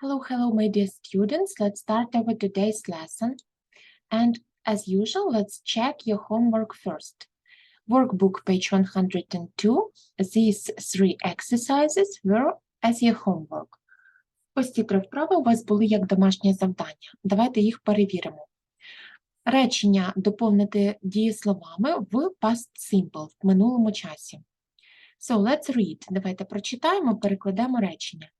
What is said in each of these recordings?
Hello, hello, my dear students. Let's start our today's lesson. And as usual, let's check your homework first. Workbook, page 102. These three exercises were as your homework. Ось ці три вправи у вас були як домашнє завдання. Давайте їх перевіримо. Речення доповнити дієсловами в past simple, в минулому часі. So, let's read. Давайте прочитаємо, перекладемо речення.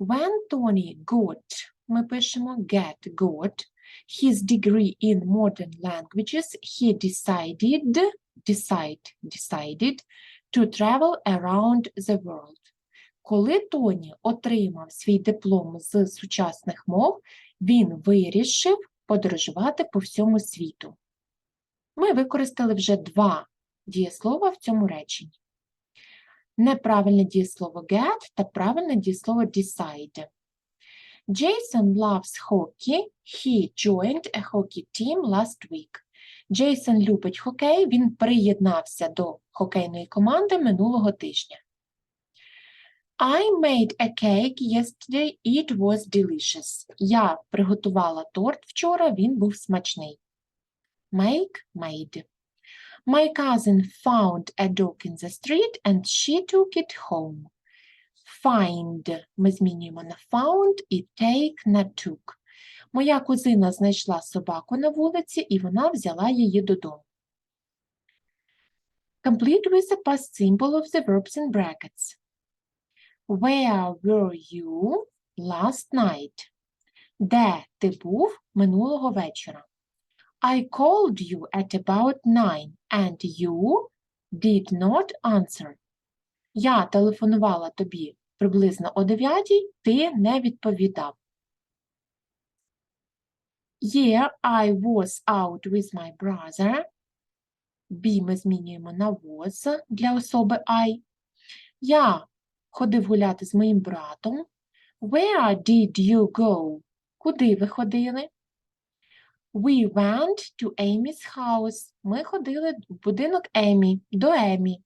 When Tony got, ми пишемо get, got, his degree in modern languages, he decided, decide, decided to travel around the world. Коли Тоні отримав свій диплом з сучасних мов, він вирішив подорожувати по всьому світу. Ми використали вже два дієслова в цьому реченні. Неправильне дієслово get та правильне дієслово decide. Jason loves hockey. He joined a hockey team last week. Джейсон любить хокей, він приєднався до хокейної команди минулого тижня. I made a cake yesterday. It was delicious. Я приготувала торт вчора, він був смачний. Make, made. My cousin found a dog in the street and she took it home. Find ми змінюємо на found і take на took. Моя кузина знайшла собаку на вулиці і вона взяла її додому. Complete with the past simple of the verbs in brackets. Where were you last night? Де ти був минулого вечора? I called you at about nine and you did not answer. Я телефонувала тобі приблизно о 9, ти не відповідав. Yeah, I was out with my brother. Be ми змінюємо на was для особи I. Я ходив гуляти з моїм братом. Where did you go? Куди ви ходили? We went to Amy's house. Ми ходили в будинок Емі, до Емі.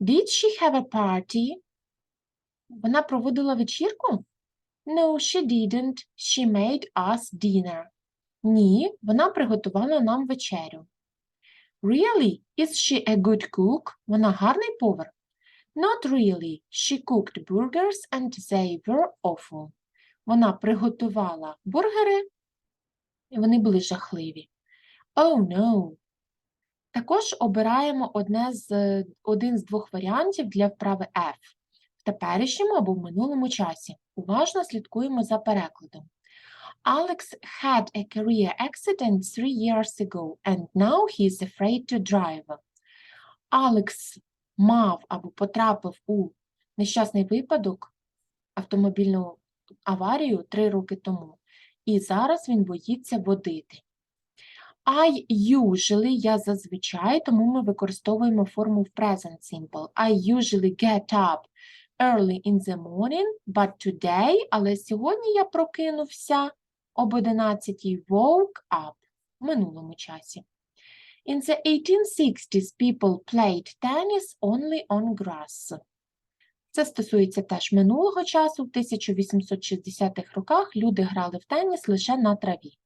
Did she have a party? Вона проводила вечірку? No, she didn't. She made us dinner. Ні, вона приготувала нам вечерю. Really? Is she a good cook? Вона гарний повар? Not really. She cooked burgers and they were awful. Вона приготувала бургери, вони були жахливі. Oh, no. Також обираємо одне з, один з двох варіантів для вправи F в теперішньому або в минулому часі. Уважно слідкуємо за перекладом. Alex had a career accident three years ago and now he is afraid to drive. Алекс мав або потрапив у нещасний випадок, автомобільну аварію три роки тому, і зараз він боїться водити. I usually, я зазвичай, тому ми використовуємо форму в present simple. I usually get up early in the morning, but today, але сьогодні я прокинувся об 11 woke up в минулому часі. In the 1860s, people played tennis only on grass. Це стосується теж минулого часу. В 1860-х роках люди грали в теніс лише на траві.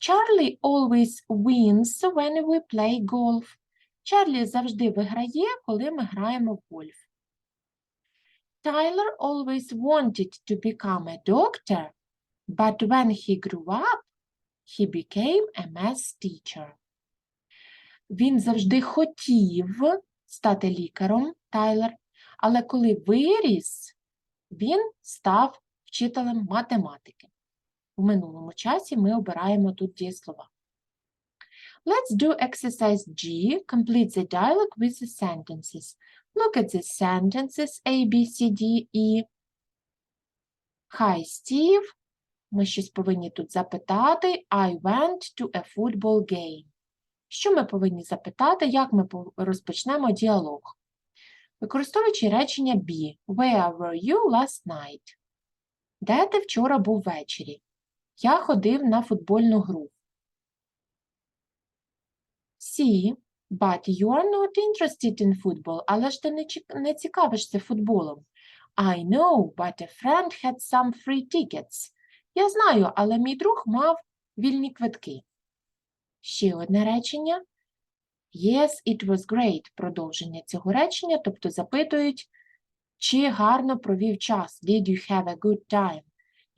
Charlie always wins when we play golf. Чарлі завжди виграє, коли ми граємо в гольф. Tyler always wanted to become a doctor, but when he grew up, he became a math teacher. Він завжди хотів стати лікарем, Тайлер, але коли виріс, він став вчителем математики. В минулому часі ми обираємо тут дієслова. Let's do exercise G. Complete the dialogue with the sentences. Look at the sentences A, B, C, D, E. Hi, Steve. Ми щось повинні тут запитати. I went to a football game. Що ми повинні запитати, як ми розпочнемо діалог? Використовуючи речення be. Where were you last night? Де ти вчора був ввечері? Я ходив на футбольну гру. See, but you are not interested in football. Але ж ти не цікавишся футболом. I know, but a friend had some free tickets. Я знаю, але мій друг мав вільні квитки. Ще одне речення. Yes, it was great. Продовження цього речення, тобто запитують, чи гарно провів час. Did you have a good time?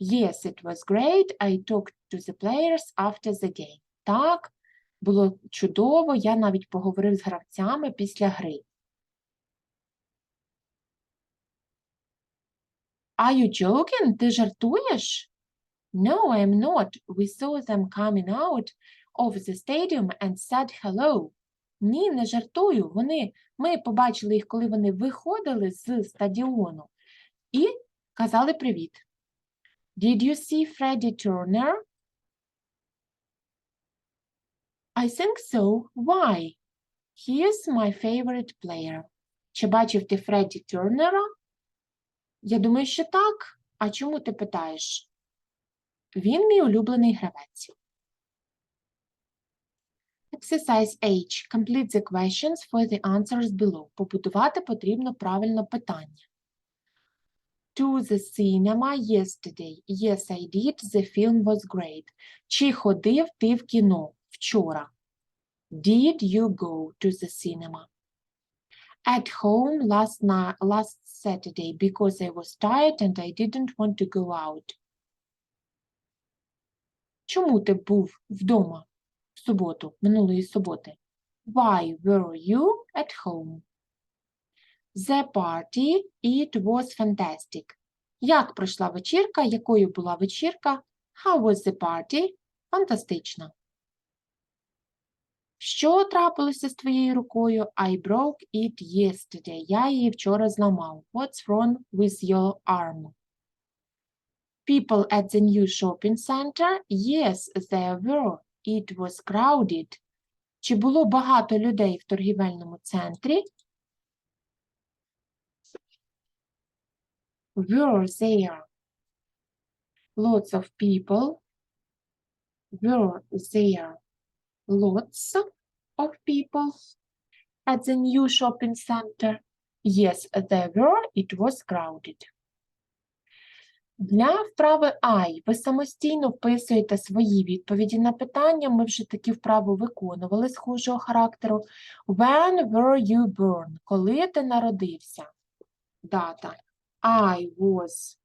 Yes, it was great. I talked to the players after the game. Так, було чудово. Я навіть поговорив з гравцями після гри. Are you joking? Ти жартуєш? No, I'm not. We saw them coming out of the stadium and said hello. Ні, не жартую. Вони, ми побачили їх, коли вони виходили з стадіону і казали привіт. Did you see Freddie Turner? I think so. Why? He is my favorite player. Чи бачив ти Фредді Тернера? Я думаю, що так. А чому ти питаєш? Він мій улюблений гравець. Exercise H. Complete the questions for the answers below. Побудувати потрібно правильно питання. To the cinema yesterday. Yes, I did. The film was great. Чи ходив ти в кіно вчора? Did you go to the cinema? At home last night, last Saturday because I was tired and I didn't want to go out. Чому ти був вдома суботу, минулої суботи? Why were you at home? The party, it was fantastic. Як пройшла вечірка? Якою була вечірка? How was the party? Фантастично. Що трапилося з твоєю рукою? I broke it yesterday. Я її вчора зламав. What's wrong with your arm? People at the new shopping center? Yes, there were. It was crowded. Чи було багато людей в торгівельному центрі? Were there lots of people? Were there lots of people at the new shopping center? Yes, there were. It was crowded. Для вправи I ви самостійно вписуєте свої відповіді на питання. Ми вже такі вправи виконували схожого характеру. When were you born? Коли ти народився? Дата. I was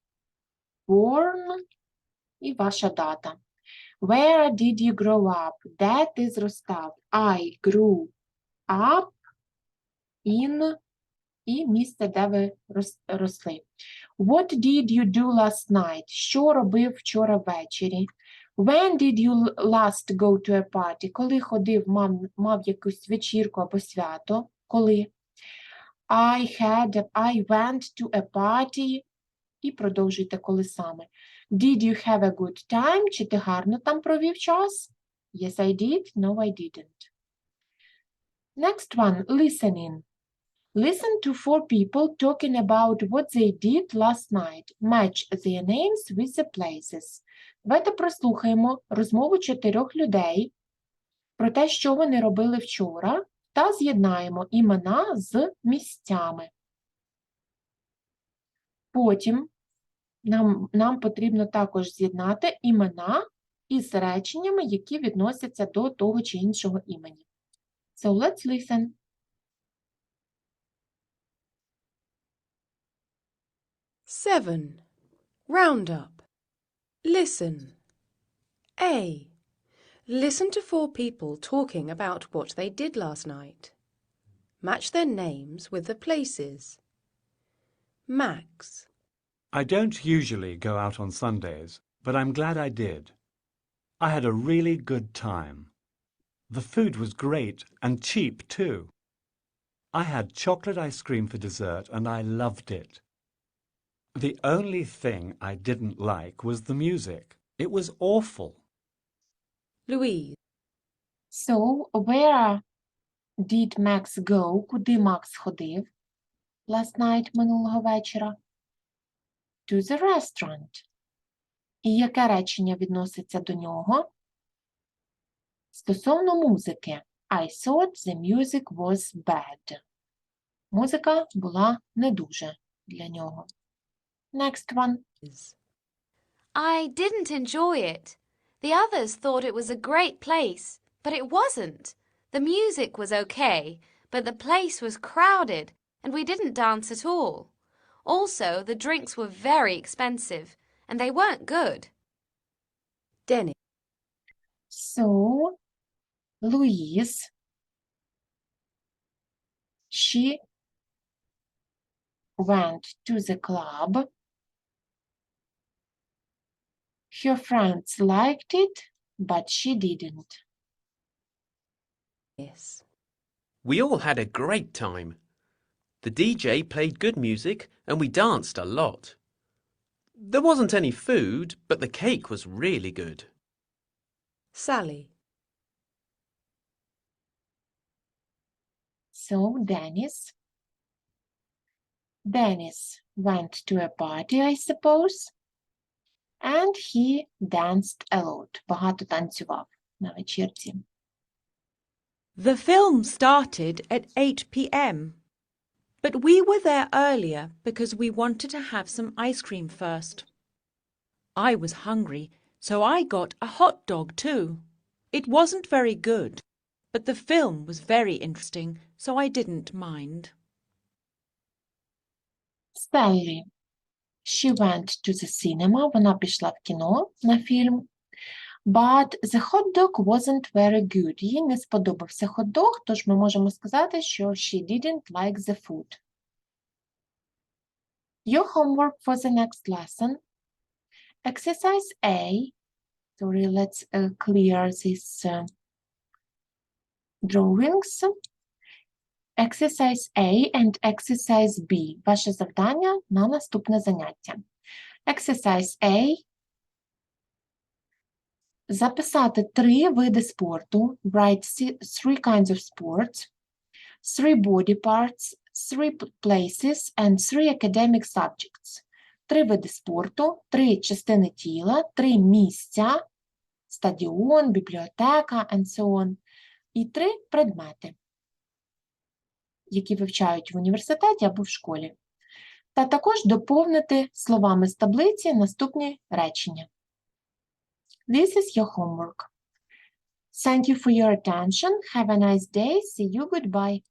born і ваша дата. Where did you grow up? Де ти зростав? I grew up in і місце, де ви росли. What did you do last night? Що робив вчора ввечері? When did you last go to a party? Коли ходив, мав, мав якусь вечірку або свято? Коли? I had, I went to a party. І продовжуйте, коли саме. Did you have a good time? Чи ти гарно там провів час? Yes, I did. No, I didn't. Next one, listening. Listen to four people talking about what they did last night. Match their names with the places. Давайте прослухаємо розмову чотирьох людей про те, що вони робили вчора, та з'єднаємо імена з місцями. Потім нам, нам потрібно також з'єднати імена із реченнями, які відносяться до того чи іншого імені. So let's listen. Seven. Round up. Listen. A. Listen to four people talking about what they did last night. Match their names with the places. Max. I don't usually go out on Sundays, but I'm glad I did. I had a really good time. The food was great and cheap too. I had chocolate ice cream for dessert and I loved it. The only thing I didn't like was the music. It was awful. Louise. So, where did Max go? Куди Макс ходив last night минулого вечора? To the restaurant. І яке речення відноситься до нього? Стосовно музики. I thought the music was bad. Музика була не дуже для нього. Next one. I didn't enjoy it. The others thought it was a great place, but it wasn't. The music was okay, but the place was crowded and we didn't dance at all. Also, the drinks were very expensive and they weren't good. Dennis. So, Louise, she went to the club. Her friends liked it, but she didn't. Yes. We all had a great time. The DJ played good music and we danced a lot. There wasn't any food, but the cake was really good. Sally. So, Dennis. Dennis went to a party, I suppose, and he danced a lot. Багато танцював на вечірці. The film started at 8 p.m. But we were there earlier because we wanted to have some ice cream first. I was hungry, so I got a hot dog too. It wasn't very good, but the film was very interesting, so I didn't mind. Sally. She went to the cinema. Вона пішла в кіно на фільм. But the hot dog wasn't very good. Їй не сподобався хот-дог, тож ми можемо сказати, що she didn't like the food. Your homework for the next lesson. Exercise A. Sorry, let's uh, clear these uh, drawings. Exercise A and Exercise B. Ваше завдання на наступне заняття. Exercise A. Записати три види спорту. Write three kinds of sports. Three body parts, three places and three academic subjects. Три види спорту, три частини тіла, три місця, стадіон, бібліотека and so on. І три предмети які вивчають в університеті або в школі, та також доповнити словами з таблиці наступні речення. This is your homework. Thank you for your attention. Have a nice day. See you. Goodbye.